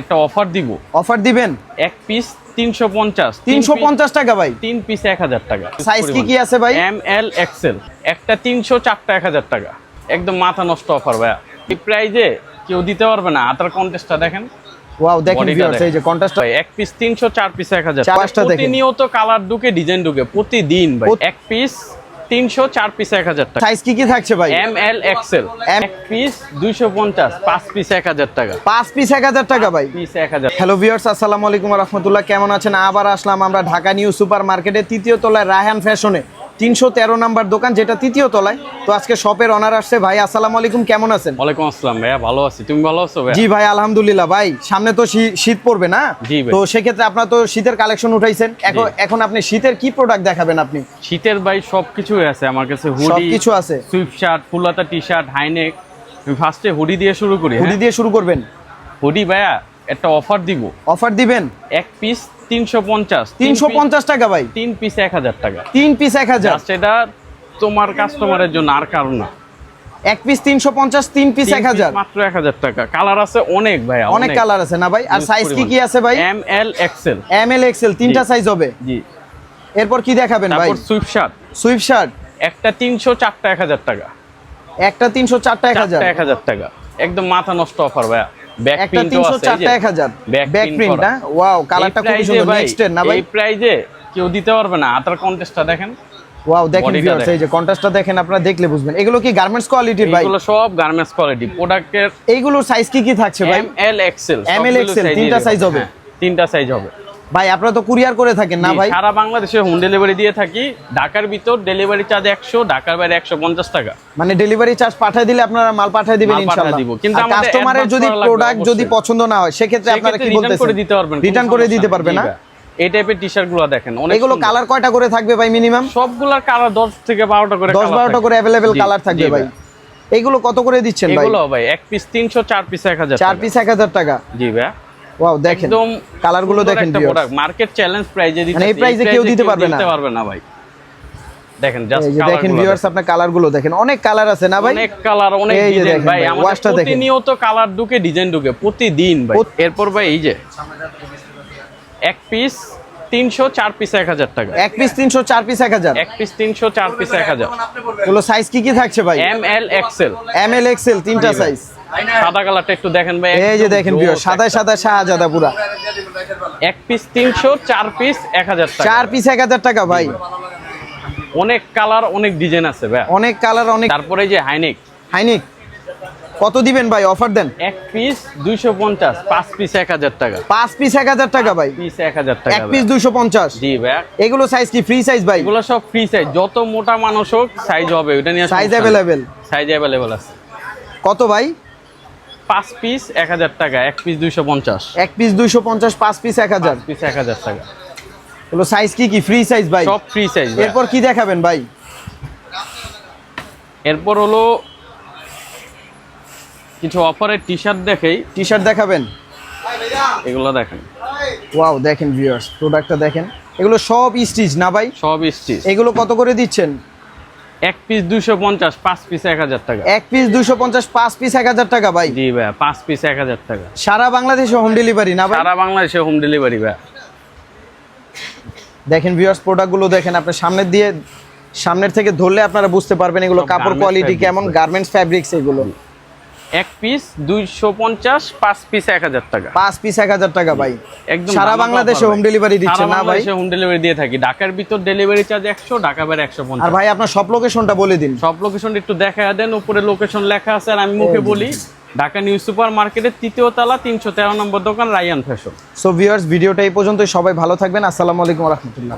একটা অফার দিব। অফার দিবেন? এক পিস তিনশো পঞ্চাশ তিনশো পঞ্চাস টাকা ভাই। তিন পিস এক হাজার টাকা। সাইজ কি কি আছে ভাই? এম এল এক্সেল একটা তিনশো চারটা এক হাজার টাকা। একদম মাথা নষ্ট অফার ভাইয়া। এই প্রাইজে কেউ দিতে পারবে না। আতার কন্টেস্টটা দেখেন। ওয়াও দেখেন ভিউয়ার্স এই যে কন্ট্রাস্টটা ভাই, এক পিস তিনশো চার পিস পাঁচটা দেখেন। প্রতিনিয়ত কালার ঢুকে ডিজাইন ঢুকে। প্রতিদিন ভাই এক পিস তিনশো চার পিস এক হাজার টাকা। সাইজ কি কি থাকছে ভাই? এম এল এক্সেল এক পিস দুইশো পঞ্চাশ পাঁচ পিস এক হাজার টাকা। পাঁচ পিস এক হাজার টাকা ভাই। পিস এক হাজার হ্যালো ভিওর্স আসসালামু আলাইকুম রহমতুল্লাহ। কেমন আছেন? আবার আসলাম আমরা ঢাকা নিউ সুপার মার্কেটের তৃতীয় তলায় রায়হান ফ্যাশনে। তিনশো তেরো নাম্বার দোকান যেটা তৃতীয় তলায়। তো আজকে শপের অনার আসছে। ভাই আসসালামু আলাইকুম কেমন আছেন? ওয়ালাইকুম আসসালাম ভাইয়া ভালো আছি। তুমি ভালো আছো জি ভাই আলহামদুলিল্লাহ। ভাই সামনে তো শীত পড়বে না। তো সেক্ষেত্রে আপনার তো শীতের কালেকশন উঠাইছেন। এখন এখন আপনি শীতের কি প্রোডাক্ট দেখাবেন আপনি? শীতের ভাই সব কিছুই আছে আমার কাছে। হুডি সবকিছু আছে। সুইফট শার্ট ফুলাতা টি শার্ট হাইনেক ফার্স্টে হুডি দিয়ে শুরু করি হুডি দিয়ে শুরু করবেন? হুডি ভাইয়া একটা অফার দিব। অফার দিবেন? এক পিস তিনশো পঞ্চাশ তিনশো পঞ্চাশ টাকা ভাই। তিন পিস এক হাজার টাকা। তিন পিস এক হাজার। এটা তোমার কাস্টমারের জন্য আর কারণ না। এক পিস তিনশো পঞ্চাশ তিন পিস এক হাজার। মাত্র এক হাজার টাকা। কালার আছে অনেক ভাইয়া অনেক কালার আছে না ভাই? আর সাইজ কি কি আছে ভাই? M L XL M L XL তিনটা সাইজ হবে। জি। এরপর কি দেখাবেন ভাই? সুইফট শার্ট সুইফট শার্ট একটা তিনশো চারটা এক হাজার টাকা। একটা তিনশো চারটা এক হাজার। এক হাজার টাকা। একদম মাথা নষ্ট অফার ভাইয়া। ব্যাক প্রিন্টও আছে এই চারটা যে। এক হাজার। Back ব্যাক প্রিন্ট না ওয়াও কালারটা এই খুবই price এ সুন্দর ভাই, না ভাই? এই প্রাইজে কেউ দিতে পারবে না আতার কন্টেস্টটা দেখেন। ওয়াও দেখেন ভিউয়ার্স। এই যে কন্ট্রাস্টটা দেখেন আপনারা দেখলে বুঝবেন। এগুলো কি গার্মেন্টস কোয়ালিটির ভাই? এগুলো সব গার্মেন্টস কোয়ালিটি প্রোডাক্টের এইগুলোর সাইজ কি কি থাকছে ভাই? M L XL M L XL তিনটা সাইজ হবে? তিনটা সাইজ হবে। ভাই আপনারা তো কুরিয়ার করে থাকেন না ভাই? সারা বাংলাদেশে হোম ডেলিভারি দিয়ে থাকি। ঢাকার ভিতর ডেলিভারি চার্জ একশো ঢাকার বাইরে একশো পঞ্চাশ টাকা। মানে ডেলিভারি চার্জ পাঠিয়ে দিলে আপনারা মাল পাঠিয়ে দিবেন ইনশাআল্লাহ দিব। কিন্তু কাস্টমারের যদি প্রোডাক্ট যদি পছন্দ না হয় সেক্ষেত্রে আপনারা কি বলতেছেন? করে দিতে পারবেন রিটার্ন করে দিতে পারবে না? এই টাইপের টি শার্টগুলো দেখেন এগুলো কালার কয়টা করে থাকবে ভাই মিনিমাম সবগুলার কালার দশ থেকে বারোটা করে দশ colour বারোটা থাকে। করে অ্যাভেলেবেল কালার থাকবে ভাই। এইগুলো কত করে দিচ্ছেন ভাই? এগুলো ভাই এক পিস তিনশো চার পিস এক হাজার চার পিস এক হাজার টাকা। জি ভাই। ওয়াও দেখেন। একদম কালারগুলো দেখেন viewers। মার্কেট চ্যালেঞ্জ প্রাইজে দিতে মানে এই এ কেউ দিতে পারবে না। দিতে পারবে না ভাই। দেখেন জাস্ট যে দেখেন ভিউয়ার্স আপনার কালারগুলো দেখেন। অনেক কালার আছে না ভাই? অনেক কালার অনেক ডিজাইন ভাই আমাদের প্রতিনিয়ত কালার ঢুকে ডিজাইন ঢুকে প্রতিদিন ভাই। এরপর ভাই এই যে এক পিস তিনশো চার পিস এক হাজার টাকা। এক পিস তিনশো চার পিস এক হাজার। এক পিস তিনশো চার পিস এক হাজার। সাইজ কি কি থাকছে ভাই? M L XL M L XL তিনটা সাইজ সাদা কালারটা একটু দেখেন ভাই এই যে দেখেন ভিউয়ার সাদা সাদা শাহজাদা পুরা। এক পিস তিনশো চার পিস এক হাজার টাকা। চার পিস এক হাজার টাকা ভাই। অনেক কালার অনেক ডিজাইন আছে ভাই। অনেক কালার অনেক তারপরে যে হাইনেক হাইনিক কত দিবেন ভাই অফার দেন? এক পিস দুইশো পঞ্চাশ পাঁচ পিস এক হাজার টাকা। পাঁচ পিস এক হাজার টাকা ভাই। পিস এক হাজার টাকা এক পিস দুইশো পঞ্চাশ। জি ভাই। এগুলো সাইজ কি? ফ্রি সাইজ ভাই? এগুলো সব ফ্রি সাইজ যত মোটা মানুষ হোক সাইজ হবে। ওটা নিয়ে সাইজ অ্যাভেলেবেল সাইজ অ্যাভেলেবেল আছে। কত ভাই? পাঁচ পিস এক হাজার টাকা এক পিস দুইশো পঞ্চাশ। এক পিস দুইশো পঞ্চাশ পাঁচ পিস এক হাজার। পিস এক হাজার টাকা। এগুলো সাইজ কি কি? ফ্রি সাইজ ভাই? সব ফ্রি সাইজ এরপর কি দেখাবেন ভাই? এরপর হলো কিছু অফারের টি শার্ট দেখেই টি শার্ট দেখাবেন? এগুলো দেখেন। ওয়াও দেখেন ভিউয়ার্স প্রোডাক্টটা দেখেন। এগুলো সব স্টিচ না ভাই? সব স্টিচ এগুলো কত করে দিচ্ছেন? এক পিস দুইশো পঞ্চাশ পাঁচ পিস এক হাজার টাকা। এক পিস দুইশো পঞ্চাশ পাঁচ পিস এক হাজার টাকা ভাই। জি ভাই পাঁচ পিস এক হাজার টাকা। সারা বাংলাদেশে হোম ডেলিভারি না ভাই? সারা বাংলাদেশে হোম ডেলিভারি ভাই দেখেন ভিউয়ার্স প্রোডাক্টগুলো দেখেন আপনার সামনের দিয়ে সামনের থেকে ধরলে আপনারা বুঝতে পারবেন এগুলো কাপড় কোয়ালিটি কেমন গার্মেন্টস ফ্যাব্রিক্স এগুলো। এক পিস দুইশো পঞ্চাশ পাঁচ পিস এক হাজার টাকা। পাঁচ পিস এক হাজার টাকা ভাই। একদম সারা বাংলাদেশে হোম ডেলিভারি দিচ্ছে না ভাই। হোম ডেলিভারি দিয়ে থাকি। ঢাকার ভিতর ডেলিভারি চার্জ একশো ঢাকা বাইরে একশো আর ভাই আপনার সব লোকেশনটা বলে দিন। সব লোকেশন একটু দেখা দেন উপরে লোকেশন লেখা আছে আর আমি মুখে বলি ঢাকা নিউ সুপার মার্কেটের তৃতীয় তলা তিনশো তেরো নম্বর দোকান রায়ান ফ্যাশন। সো ভিউয়ার্স ভিডিওটা এই পর্যন্তই। সবাই ভালো থাকবেন। আসসালামু আলাইকুম রহমতুল্লাহ।